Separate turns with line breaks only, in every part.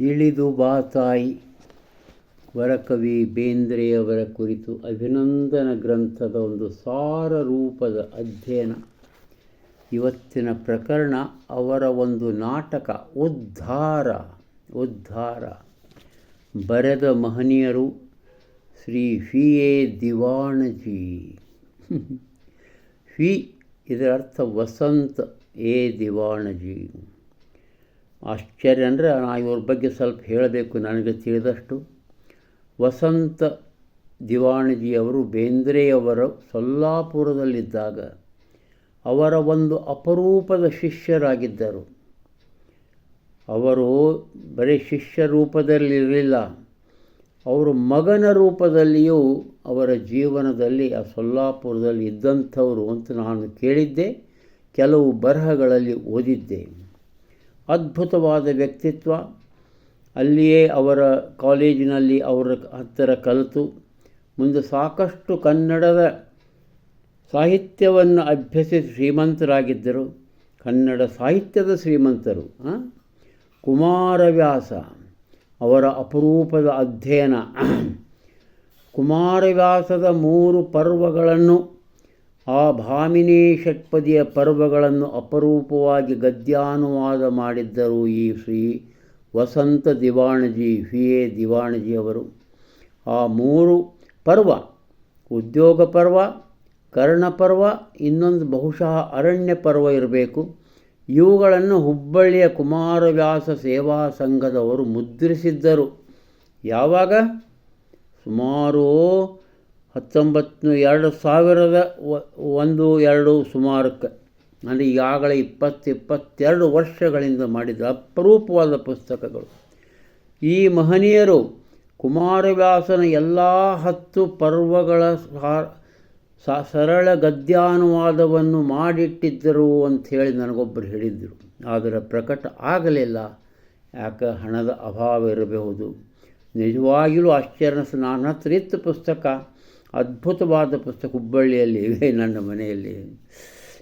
ಇಳಿದು ಬಾತಾಯಿ ವರಕವಿ ಬೇಂದ್ರೆಯವರ ಕುರಿತು ಅಭಿನಂದನ ಗ್ರಂಥದ ಒಂದು ಸಾರ ರೂಪದ ಅಧ್ಯಯನ. ಇವತ್ತಿನ ಪ್ರಕರಣ ಅವರ ಒಂದು ನಾಟಕ, ಉದ್ಧಾರ. ಉದ್ಧಾರ. ಬರೆದ ಮಹನೀಯರು ಶ್ರೀ ಫಿ ಎ ದಿವಾಣಜಿ. ಫಿ ಇದರ ಅರ್ಥ ವಸಂತ ಎ ದಿವಾಣಜಿ. ಆಶ್ಚರ್ಯ ಅಂದರೆ ನಾ ಇವ್ರ ಬಗ್ಗೆ ಸ್ವಲ್ಪ ಹೇಳಬೇಕು ನನಗೆ ತಿಳಿದಷ್ಟು. ವಸಂತ ದಿವಾಣಜಿಯವರು ಬೇಂದ್ರೆಯವರು ಸೊಲ್ಲಾಪುರದಲ್ಲಿದ್ದಾಗ ಅವರ ಒಂದು ಅಪರೂಪದ ಶಿಷ್ಯರಾಗಿದ್ದರು. ಅವರು ಬರೀ ಶಿಷ್ಯ ರೂಪದಲ್ಲಿರಲಿಲ್ಲ ಅವರು ಮಗನ ರೂಪದಲ್ಲಿಯೂ ಅವರ ಜೀವನದಲ್ಲಿ ಆ ಸೊಲ್ಲಾಪುರದಲ್ಲಿ ಇದ್ದಂಥವರು ಅಂತ ನಾನು ಕೇಳಿದ್ದೆ, ಕೆಲವು ಬರಹಗಳಲ್ಲಿ ಓದಿದ್ದೆ. ಅದ್ಭುತವಾದ ವ್ಯಕ್ತಿತ್ವ. ಅಲ್ಲಿಯೇ ಅವರ ಕಾಲೇಜಿನಲ್ಲಿ ಅವರ ಹತ್ತಿರ ಕಲಿತು. ಮುಂದೆ ಸಾಕಷ್ಟು ಕನ್ನಡದ ಸಾಹಿತ್ಯವನ್ನು ಅಭ್ಯಸಿ ಶ್ರೀಮಂತರಾಗಿದ್ದರು. ಕನ್ನಡ ಸಾಹಿತ್ಯದ ಶ್ರೀಮಂತರು ಕುಮಾರವ್ಯಾಸ. ಅವರ ಅಪರೂಪದ ಅಧ್ಯಯನ. ಕುಮಾರವ್ಯಾಸದ ಮೂರು ಪರ್ವಗಳನ್ನು, ಆ ಭಾಮಿನಿ ಷಟ್ಪದಿಯ ಪರ್ವಗಳನ್ನು ಅಪರೂಪವಾಗಿ ಗದ್ಯಾನುವಾದ ಮಾಡಿದ್ದರು ಈ ಶ್ರೀ ವಸಂತ ದಿವಾಣಜಿ, ವಿ. ಎ. ದಿವಾಣಜಿಯವರು. ಆ ಮೂರು ಪರ್ವ, ಉದ್ಯೋಗ ಪರ್ವ ಕರ್ಣಪರ್ವ ಇನ್ನೊಂದು ಬಹುಶಃ ಅರಣ್ಯ ಪರ್ವ ಇರಬೇಕು. ಇವುಗಳನ್ನು ಹುಬ್ಬಳ್ಳಿಯ ಕುಮಾರವ್ಯಾಸ ಸೇವಾ ಸಂಘದವರು ಮುದ್ರಿಸಿದ್ದರು. ಯಾವಾಗ? ಸುಮಾರು ಹತ್ತೊಂಬತ್ತು ಎರಡು ಸಾವಿರದ ಒಂದು ಎರಡು ಸುಮಾರಕ್ಕೆ. ಅಂದರೆ ಈಗಾಗಲೇ ಇಪ್ಪತ್ತು ಇಪ್ಪತ್ತೆರಡು ವರ್ಷಗಳಿಂದ ಮಾಡಿದ ಅಪರೂಪವಾದ ಪುಸ್ತಕಗಳು. ಈ ಮಹನೀಯರು ಕುಮಾರವ್ಯಾಸನ ಎಲ್ಲ ಹತ್ತು ಪರ್ವಗಳ ಸರಳ ಗದ್ಯಾನುವಾದವನ್ನು ಮಾಡಿಟ್ಟಿದ್ದರು ಅಂಥೇಳಿ ನನಗೊಬ್ಬರು ಹೇಳಿದ್ದರು ಆದರೆ ಪ್ರಕಟ ಆಗಲಿಲ್ಲ. ಯಾಕೆ? ಹಣದ ಅಭಾವ ಇರಬಹುದು. ನಿಜವಾಗಿಯೂ ಆಶ್ಚರ್ಯ. ಸ್ನಾನ ಹತ್ರ ಪುಸ್ತಕ. ಅದ್ಭುತವಾದ ಪುಸ್ತಕ. ಹುಬ್ಬಳ್ಳಿಯಲ್ಲಿ ಇವೆ ನನ್ನ ಮನೆಯಲ್ಲಿ.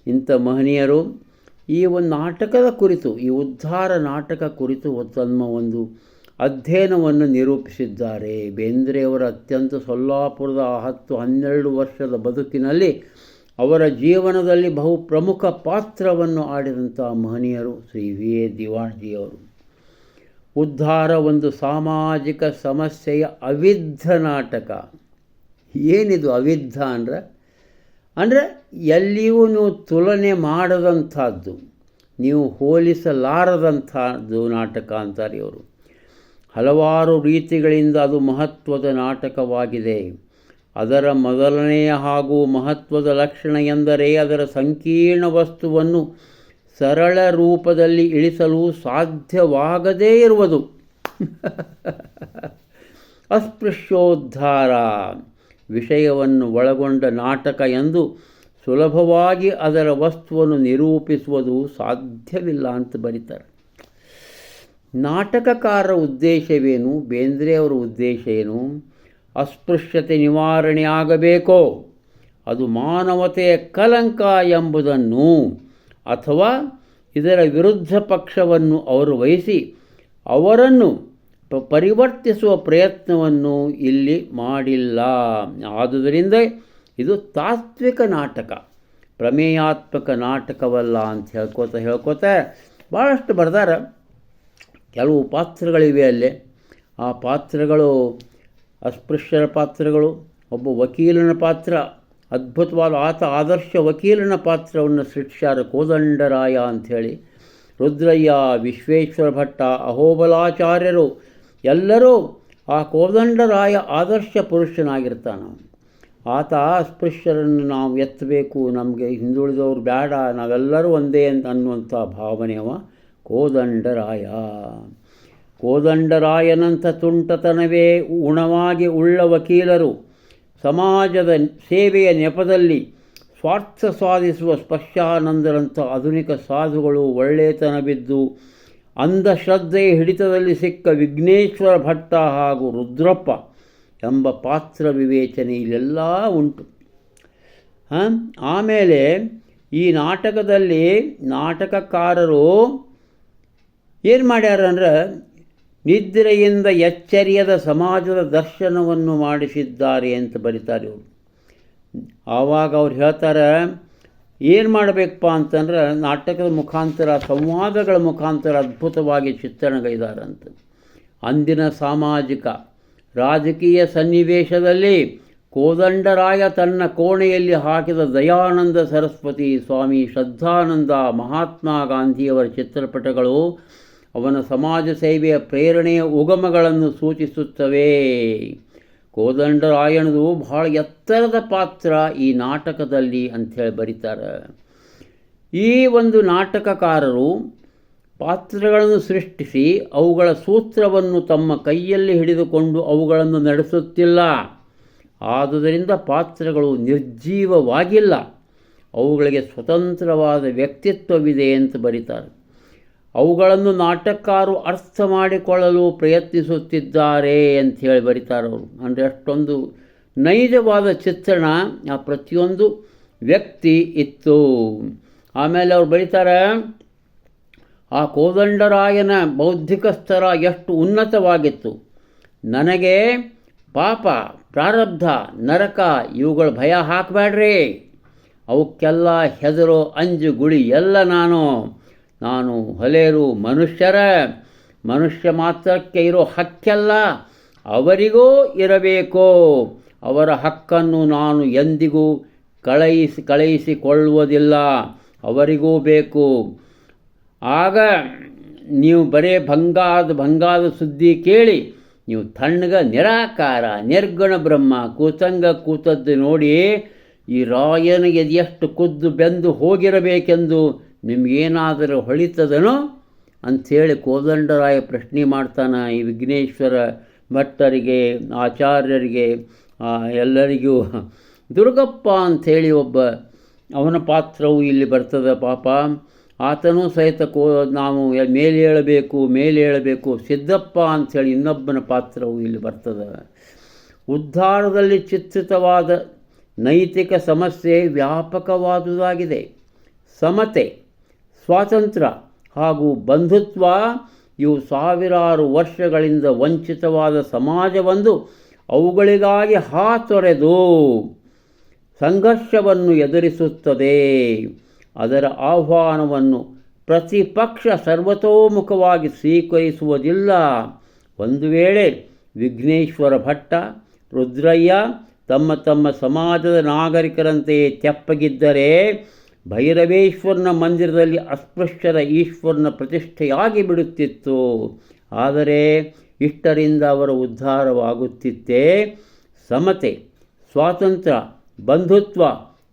ಇಂಥ ಮಹನೀಯರು, ಈ ಒಂದು ನಾಟಕದ ಕುರಿತು, ಈ ಉದ್ಧಾರ ನಾಟಕ ಕುರಿತು ತಮ್ಮ ಒಂದು ಅಧ್ಯಯನವನ್ನು ನಿರೂಪಿಸಿದ್ದಾರೆ. ಬೇಂದ್ರೆಯವರ ಅತ್ಯಂತ ಸೊಲ್ಲಾಪುರದ ಹತ್ತು ಹನ್ನೆರಡು ವರ್ಷದ ಬದುಕಿನಲ್ಲಿ ಅವರ ಜೀವನದಲ್ಲಿ ಬಹು ಪ್ರಮುಖ ಪಾತ್ರವನ್ನು ಆಡಿದಂಥ ಮಹನೀಯರು ಶ್ರೀ ವಿ. ಎ. ದಿವಾಣ್ಜಿಯವರು ಉದ್ಧಾರ ಒಂದು ಸಾಮಾಜಿಕ ಸಮಸ್ಯೆಯ ಅವಿದ್ಧ ನಾಟಕ. ಏನಿದು ಅವಿದ್ಧ ಅಂದರೆ? ಅಂದರೆ ಎಲ್ಲಿಯೂ ತುಲನೆ ಮಾಡದಂಥದ್ದು, ನೀವು ಹೋಲಿಸಲಾರದಂಥದ್ದು ನಾಟಕ ಅಂತಾರೆ ಇವರು. ಹಲವಾರು ರೀತಿಗಳಿಂದ ಅದು ಮಹತ್ವದ ನಾಟಕವಾಗಿದೆ. ಅದರ ಮೊದಲನೆಯ ಹಾಗೂ ಮಹತ್ವದ ಲಕ್ಷಣ ಎಂದರೆ ಅದರ ಸಂಕೀರ್ಣ ವಸ್ತುವನ್ನು ಸರಳ ರೂಪದಲ್ಲಿ ಇಳಿಸಲು ಸಾಧ್ಯವಾಗದೇ ಇರುವುದು. ಅಸ್ಪೃಶ್ಯೋದ್ಧಾರ ವಿಷಯವನ್ನು ಒಳಗೊಂಡ ನಾಟಕ ಎಂದು ಸುಲಭವಾಗಿ ಅದರ ವಸ್ತುವನ್ನು ನಿರೂಪಿಸುವುದು ಸಾಧ್ಯವಿಲ್ಲ ಅಂತ ಬರೀತಾರೆ. ನಾಟಕಕಾರರ ಉದ್ದೇಶವೇನು? ಬೇಂದ್ರೆಯವರ ಉದ್ದೇಶ ಏನು? ಅಸ್ಪೃಶ್ಯತೆ ನಿವಾರಣೆ ಆಗಬೇಕೋ? ಅದು ಮಾನವತೆಯ ಕಲಂಕ ಎಂಬುದನ್ನು ಅಥವಾ ಇದರ ವಿರುದ್ಧ ಪಕ್ಷವನ್ನು ಅವರು ವಹಿಸಿ ಅವರನ್ನು ಪರಿವರ್ತಿಸುವ ಪ್ರಯತ್ನವನ್ನು ಇಲ್ಲಿ ಮಾಡಿಲ್ಲ. ಆದುದರಿಂದ ಇದು ತಾತ್ವಿಕ ನಾಟಕ. ಪ್ರಮೇಯಾತ್ಮಕ ನಾಟಕವಲ್ಲ ಅಂತ ಹೇಳ್ಕೋತ ಹೇಳ್ಕೋತ ಭಾಳಷ್ಟು ಬರ್ದಾರ. ಕೆಲವು ಪಾತ್ರಗಳಿವೆ ಅಲ್ಲಿ. ಆ ಪಾತ್ರಗಳು ಅಸ್ಪೃಶ್ಯರ ಪಾತ್ರಗಳು, ಒಬ್ಬ ವಕೀಲನ ಪಾತ್ರ, ಅದ್ಭುತವಾದ ಆತ, ಆದರ್ಶ ವಕೀಲನ ಪಾತ್ರವನ್ನು ಸೃಷ್ಟ್ಯಾರ ಕೋದಂಡರಾಯ ಅಂಥೇಳಿ. ರುದ್ರಯ್ಯ, ವಿಶ್ವೇಶ್ವರ ಭಟ್ಟ, ಅಹೋಬಲಾಚಾರ್ಯರು ಎಲ್ಲರೂ ಆ ಕೋದಂಡರಾಯ ಆದರ್ಶ ಪುರುಷನಾಗಿರ್ತಾನೆ. ಆತ ಅಸ್ಪೃಶ್ಯರನ್ನು ನಾವು ಎತ್ತಬೇಕು, ನಮಗೆ ಹಿಂದುಳಿದವರು ಬೇಡ, ನಾವೆಲ್ಲರೂ ಒಂದೇ ಅಂತ ಅನ್ನುವಂಥ ಭಾವನೆಯವ ಕೋದಂಡರಾಯ. ಕೋದಂಡರಾಯನಂಥ ತುಂಟತನವೇ ಉಣವಾಗಿ ಉಳ್ಳ ವಕೀಲರು ಸಮಾಜದ ಸೇವೆಯ ನೆಪದಲ್ಲಿ ಸ್ವಾರ್ಥ ಸಾಧಿಸುವ ಸ್ಪರ್ಶಾನಂದರಂಥ ಆಧುನಿಕ ಸಾಧುಗಳು ಒಳ್ಳೆಯತನ ಬಿದ್ದು ಅಂಧಶ್ರದ್ಧೆಯ ಹಿಡಿತದಲ್ಲಿ ಸಿಕ್ಕ ವಿಘ್ನೇಶ್ವರ ಭಟ್ಟ ಹಾಗೂ ರುದ್ರಪ್ಪ ಎಂಬ ಪಾತ್ರ ವಿವೇಚನೆ ಇಲ್ಲೆಲ್ಲ ಉಂಟು ಆಮೇಲೆ ಈ ನಾಟಕದಲ್ಲಿ ನಾಟಕಕಾರರು ಏನು ಮಾಡ್ಯಾರ ಅಂದ್ರೆ ನಿದ್ರೆಯಿಂದ ಎಚ್ಚರಿಯದ ಸಮಾಜದ ದರ್ಶನವನ್ನು ಮಾಡಿಸಿದ್ದಾರೆ ಅಂತ ಬರೀತಾರೆ ಇವರು. ಆವಾಗ ಅವ್ರು ಹೇಳ್ತಾರೆ, ಏನು ಮಾಡಬೇಕಪ್ಪ ಅಂತಂದ್ರೆ ನಾಟಕದ ಮುಖಾಂತರ, ಸಂವಾದಗಳ ಮುಖಾಂತರ ಅದ್ಭುತವಾಗಿ ಚಿತ್ರಣಗೈದಾರಂತ ಅಂದಿನ ಸಾಮಾಜಿಕ, ರಾಜಕೀಯ ಸನ್ನಿವೇಶದಲ್ಲಿ ಕೋದಂಡರಾಯ ತನ್ನ ಕೋಣೆಯಲ್ಲಿ ಹಾಕಿದ ದಯಾನಂದ ಸರಸ್ವತಿ ಸ್ವಾಮಿ ಶ್ರದ್ಧಾನಂದ ಮಹಾತ್ಮ ಗಾಂಧಿಯವರ ಚಿತ್ರಪಟಗಳು ಅವನ ಸಮಾಜ ಸೇವೆಯ ಪ್ರೇರಣೆಯ ಉಗಮಗಳನ್ನು ಸೂಚಿಸುತ್ತವೆ. ಕೋದಂಡರಾಯಣದು ಬಹಳ ಎತ್ತರದ ಪಾತ್ರ ಈ ನಾಟಕದಲ್ಲಿ ಅಂಥೇಳಿ ಬರೀತಾರೆ. ಈ ಒಂದು ನಾಟಕಕಾರರು ಪಾತ್ರಗಳನ್ನು ಸೃಷ್ಟಿಸಿ ಅವುಗಳ ಸೂತ್ರವನ್ನು ತಮ್ಮ ಕೈಯಲ್ಲಿ ಹಿಡಿದುಕೊಂಡು ಅವುಗಳನ್ನು ನಡೆಸುತ್ತಿಲ್ಲ. ಆದುದರಿಂದ ಪಾತ್ರಗಳು ನಿರ್ಜೀವವಾಗಿಲ್ಲ. ಅವುಗಳಿಗೆ ಸ್ವತಂತ್ರವಾದ ವ್ಯಕ್ತಿತ್ವವಿದೆ ಅಂತ ಬರೀತಾರೆ. ಅವುಗಳನ್ನು ನಾಟಕಕಾರು ಅರ್ಥ ಮಾಡಿಕೊಳ್ಳಲು ಪ್ರಯತ್ನಿಸುತ್ತಿದ್ದಾರೆ ಅಂತ ಹೇಳಿ ಬರೀತಾರೆ ಅವರು. ಅಂದರೆ ಅಷ್ಟೊಂದು ನೈಜವಾದ ಚಿತ್ರಣ ಆ ಪ್ರತಿಯೊಂದು ವ್ಯಕ್ತಿ ಇತ್ತು. ಆಮೇಲೆ ಅವ್ರು ಬರೀತಾರೆ, ಆ ಕೋದಂಡರಾಯನ ಬೌದ್ಧಿಕ ಸ್ತರ ಎಷ್ಟು ಉನ್ನತವಾಗಿತ್ತು. ನನಗೆ ಪಾಪ, ಪ್ರಾರಬ್ಧ, ನರಕ, ಇವುಗಳ ಭಯ ಹಾಕಬೇಡ್ರಿ ಅವಕ್ಕೆಲ್ಲ ಹೆದರು ಅಂಜು ಗುಳಿ ಎಲ್ಲ ನಾನು. ನಾನು ಹೊಲೆಯರು ಮನುಷ್ಯರ, ಮನುಷ್ಯ ಮಾತ್ರಕ್ಕೆ ಇರೋ ಹಕ್ಕೆಲ್ಲ ಅವರಿಗೂ ಇರಬೇಕು. ಅವರ ಹಕ್ಕನ್ನು ನಾನು ಎಂದಿಗೂ ಕಳಯಿಸಿ ಕಳುಹಿಸಿಕೊಳ್ಳುವುದಿಲ್ಲ. ಅವರಿಗೂ ಬೇಕು. ಆಗ ನೀವು ಬರೇ ಭಂಗಾದ ಭಂಗಾದ ಸುದ್ದಿ ಕೇಳಿ, ನೀವು ತಣ್ಣಗ, ನಿರಾಕಾರ, ನಿರ್ಗುಣ ಬ್ರಹ್ಮ, ಕೂತಂಗ ಕೂತದ್ದು ನೋಡಿ, ಈ ರಾಯನಿಗೆ ಎಷ್ಟು ಕುದ್ದು ಬೆಂದು ಹೋಗಿರಬೇಕೆಂದು ನಿಮಗೇನಾದರೂ ಹೊಳಿತದನೋ ಅಂಥೇಳಿ ಕೋದಂಡರಾಯ ಪ್ರಶ್ನೆ ಮಾಡ್ತಾನೆ ಈ ವಿಘ್ನೇಶ್ವರ ಭಟ್ಟರಿಗೆ, ಆಚಾರ್ಯರಿಗೆ ಎಲ್ಲರಿಗೂ. ದುರ್ಗಪ್ಪ ಅಂಥೇಳಿ ಒಬ್ಬ, ಅವನ ಪಾತ್ರವು ಇಲ್ಲಿ ಬರ್ತದೆ ಪಾಪ. ಆತನೂ ಸಹಿತ ಕೋ, ನಾವು ಮೇಲೆ ಹೇಳಬೇಕು ಮೇಲೆ ಹೇಳಬೇಕು. ಸಿದ್ದಪ್ಪ ಅಂಥೇಳಿ ಇನ್ನೊಬ್ಬನ ಪಾತ್ರವು ಇಲ್ಲಿ ಬರ್ತದೆ. ಉದ್ಧಾರದಲ್ಲಿ ಚಿತ್ರಿತವಾದ ನೈತಿಕ ಸಮಸ್ಯೆ ವ್ಯಾಪಕವಾದುದಾಗಿದೆ. ಸಮತೆ ಸ್ವಾತಂತ್ರ್ಯ ಹಾಗೂ ಬಂಧುತ್ವ ಇವು ಸಾವಿರಾರು ವರ್ಷಗಳಿಂದ ವಂಚಿತವಾದ ಸಮಾಜವೊಂದು ಅವುಗಳಿಗಾಗಿ ಹಾತೊರೆದು. ಸಂಘರ್ಷವನ್ನು ಎದುರಿಸುತ್ತದೆ. ಅದರ ಆಹ್ವಾನವನ್ನು ಪ್ರತಿಪಕ್ಷ ಸರ್ವತೋಮುಖವಾಗಿ ಸ್ವೀಕರಿಸುವುದಿಲ್ಲ. ಒಂದು ವೇಳೆ ವಿಘ್ನೇಶ್ವರ ಭಟ್ಟ, ರುದ್ರಯ್ಯ ತಮ್ಮ ತಮ್ಮ ಸಮಾಜದ ನಾಗರಿಕರಂತೆಯೇ ತೆಪ್ಪಗಿದ್ದರೆ ಭೈರವೇಶ್ವರನ ಮಂದಿರದಲ್ಲಿ ಅಸ್ಪೃಶ್ಯರ ಈಶ್ವರನ ಪ್ರತಿಷ್ಠೆಯಾಗಿ ಬಿಡುತ್ತಿತ್ತು. ಆದರೆ ಇಷ್ಟರಿಂದ ಅವರ ಉದ್ಧಾರವಾಗುತ್ತಿತ್ತೇ ಸಮತೆ, ಸ್ವಾತಂತ್ರ್ಯ, ಬಂಧುತ್ವ,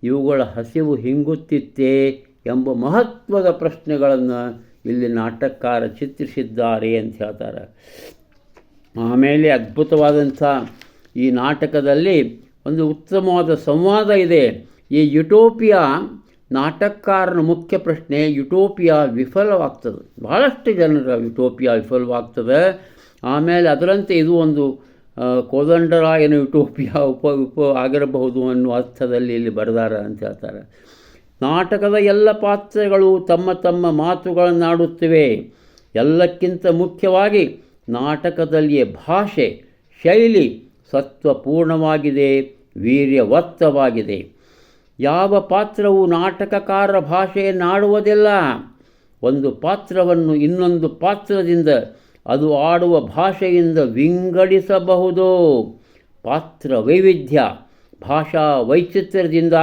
ಇವುಗಳ ಹಸಿವು ಹಿಂಗುತ್ತಿತ್ತೇ ಎಂಬ ಮಹತ್ವದ ಪ್ರಶ್ನೆಗಳನ್ನು ಇಲ್ಲಿ ನಾಟಕಕಾರ ಚಿತ್ರಿಸಿದ್ದಾರೆ ಅಂತ ಹೇಳ್ತಾರೆ. ಆಮೇಲೆ ಅದ್ಭುತವಾದಂಥ ಈ ನಾಟಕದಲ್ಲಿ ಒಂದು ಉತ್ತಮವಾದ ಸಂವಾದ ಇದೆ. ಈ ಯುಟೋಪಿಯಾ ನಾಟಕಕಾರನ ಮುಖ್ಯ ಪ್ರಶ್ನೆ, ಯುಟೋಪಿಯಾ ವಿಫಲವಾಗ್ತದೆ. ಭಾಳಷ್ಟು ಜನರ ಯುಟೋಪಿಯಾ ವಿಫಲವಾಗ್ತದೆ ಆಮೇಲೆ ಅದರಂತೆ ಇದು ಒಂದು ಕೋದಂಡರಾಯನ ಯುಟೋಪಿಯಾ ಉಪ ಉಪ ಆಗಿರಬಹುದು ಅನ್ನುವ ಅರ್ಥದಲ್ಲಿ ಇಲ್ಲಿ ಬರೆದಾರ ಅಂತ ಹೇಳ್ತಾರೆ. ನಾಟಕದ ಎಲ್ಲ ಪಾತ್ರಗಳು ತಮ್ಮ ತಮ್ಮ ಮಾತುಗಳನ್ನಾಡುತ್ತಿವೆ. ಎಲ್ಲಕ್ಕಿಂತ ಮುಖ್ಯವಾಗಿ ನಾಟಕದಲ್ಲಿಯೇ ಭಾಷೆ, ಶೈಲಿ ಸತ್ವಪೂರ್ಣವಾಗಿದೆ, ವೀರ್ಯವತ್ತವಾಗಿದೆ. ಯಾವ ಪಾತ್ರವು ನಾಟಕಕಾರರ ಭಾಷೆಯನ್ನಾಡುವುದಿಲ್ಲ ಒಂದು ಪಾತ್ರವನ್ನು ಇನ್ನೊಂದು ಪಾತ್ರದಿಂದ ಅದು ಆಡುವ ಭಾಷೆಯಿಂದ ವಿಂಗಡಿಸಬಹುದು. ಪಾತ್ರ ವೈವಿಧ್ಯ ಭಾಷಾ ವೈಚಿತ್ರ್ಯದಿಂದ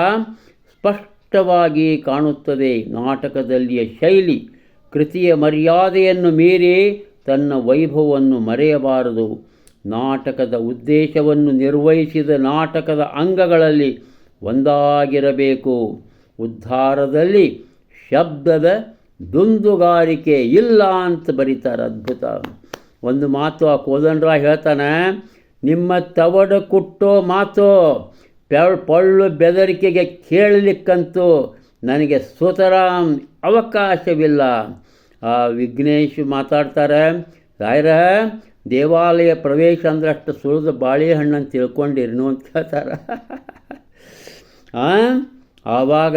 ಸ್ಪಷ್ಟವಾಗಿ ಕಾಣುತ್ತದೆ ನಾಟಕದಲ್ಲಿಯ ಶೈಲಿ, ಕೃತಿಯ ಮರ್ಯಾದೆಯನ್ನು ಮೀರಿ ತನ್ನ ವೈಭವವನ್ನು ಮರೆಯಬಾರದು. ನಾಟಕದ ಉದ್ದೇಶವನ್ನು ನಿರ್ವಹಿಸಿದ ನಾಟಕದ ಅಂಗಗಳಲ್ಲಿ ಒಂದಾಗಿರಬೇಕು. ಉದ್ಧಾರದಲ್ಲಿ ಶಬ್ದದ ದುಂದುಗಾರಿಕೆ ಇಲ್ಲ ಅಂತ ಬರೀತಾರೆ ಅದ್ಭುತ. ಒಂದು ಮಾತು ಆ ಕೋದಂಡ್ರ ಹೇಳ್ತಾನೆ, ನಿಮ್ಮ ತವಡು ಕುಟ್ಟೋ ಮಾತು ಪಳ್ಳು ಬೆದರಿಕೆಗೆ ಕೇಳಲಿಕ್ಕಂತೂ ನನಗೆ ಸುತರಾಮ್ ಅವಕಾಶವಿಲ್ಲ. ಆ ವಿಘ್ನೇಶ್ ಮಾತಾಡ್ತಾರೆ, ರಾಯರ, ದೇವಾಲಯ ಪ್ರವೇಶ ಅಂದ್ರೆ ಅಷ್ಟು ಸುಳಿದು ಬಾಳೆಹಣ್ಣು ತಿಳ್ಕೊಂಡಿರಿನು ಅಂತ ಹೇಳ್ತಾರೆ? ಆವಾಗ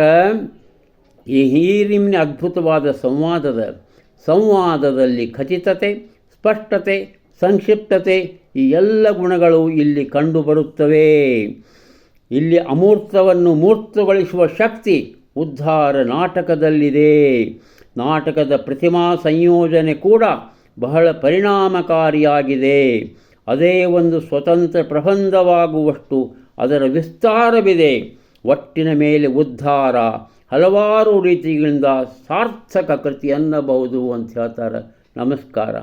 ಈ ಹೀರಿಮ್ನ ಅದ್ಭುತವಾದ ಸಂವಾದದ, ಸಂವಾದದಲ್ಲಿ ಖಚಿತತೆ, ಸ್ಪಷ್ಟತೆ, ಸಂಕ್ಷಿಪ್ತತೆ ಈ ಎಲ್ಲ ಗುಣಗಳು ಇಲ್ಲಿ ಕಂಡುಬರುತ್ತವೆ. ಇಲ್ಲಿ ಅಮೂರ್ತವನ್ನು ಮೂರ್ತಗೊಳಿಸುವ ಶಕ್ತಿ ಉದ್ಧಾರ ನಾಟಕದಲ್ಲಿದೆ. ನಾಟಕದ ಪ್ರತಿಮಾ ಸಂಯೋಜನೆ ಕೂಡ ಬಹಳ ಪರಿಣಾಮಕಾರಿಯಾಗಿದೆ. ಅದೇ ಒಂದು ಸ್ವತಂತ್ರ ಪ್ರಬಂಧವಾಗುವಷ್ಟು ಅದರ ವಿಸ್ತಾರವಿದೆ. ಒಟ್ಟಿನ ಮೇಲೆ ಉದ್ಧಾರ ಹಲವಾರು ರೀತಿಗಳಿಂದ ಸಾರ್ಥಕ ಕೃತಿ ಅನ್ನಬಹುದು ಅಂತ ಹೇಳ್ತಾರೆ. ನಮಸ್ಕಾರ.